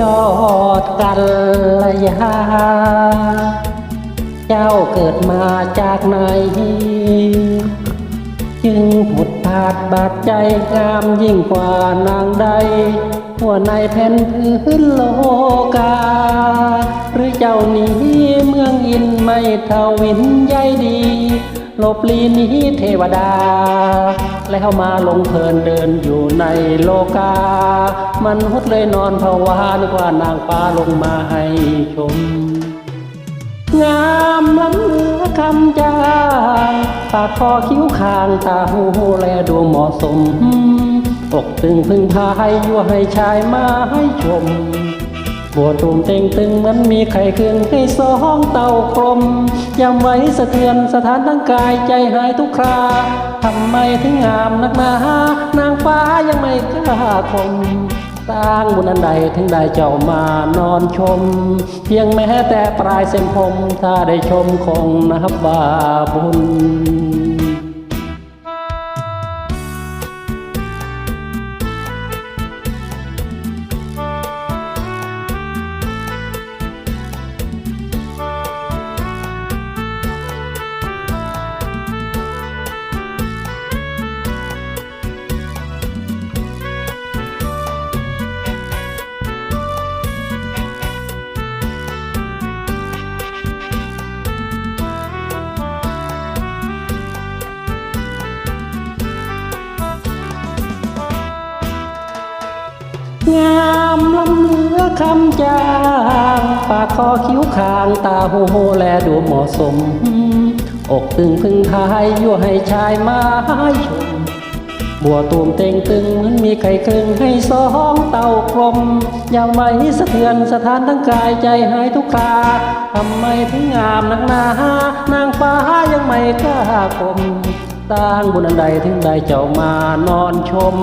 ยอดกัลยา เจ้าเกิดมาจากไหน จึงผุดผาดบาดใจงามยิ่งกว่านางใดหัวในแผ่นพื้นโลกา หรือเจ้านี้เมืองอินไม่เทวินใยดีหลบลีนี้เทวดา แล้วมาลงเพลินเดินอยู่ในโลกา มันหดเลยนอนภาวานึกว่านางฟ้าลงมาให้ชม งามล้ำเหลือคำจางปากคอคิ้วคางตาหูแลดูเหมาะสมอกตึงพึ่งพายยั่วให้ชายมาให้ชม บวตูมเต็งตึงเหมือนมีไข่เครื่องให้สองเต่ากลมยำไว้สะเทือนสถานทั้งกายใจหายทุกคราทำไมถึงงามนักหนานางฟ้ายังไม่กล้าคมสร้งบุญอันใดถึงได้เจ้ามานอนชม เพียงแม้แต่ปลายเส้นผมถ้าได้ชมคงนับว่าบุญ งามล้ำเหลือคำจางปากคอคิ้วคางตาหูโหแลดูเหมาะสม อกตึงพึงพายยั่วให้ชายมาให้ชม บัวตูมเต็งตึงเหมือนมีไข่ครึงให้สองเต่ากลมยามไว้สะเทือนสถานทั้งกายใจหายทุกคราทำไมถึงงามนักหนา นางฟ้ายังไม่กล้าคม สร้างบุญอันใดถึงได้เจ้ามานอนชม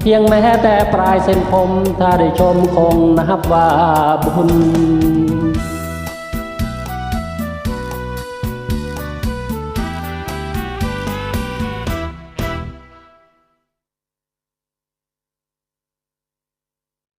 เพียงแม้แต่ปลายเส้นผม ถ้าได้ชมคงนับว่าบุญ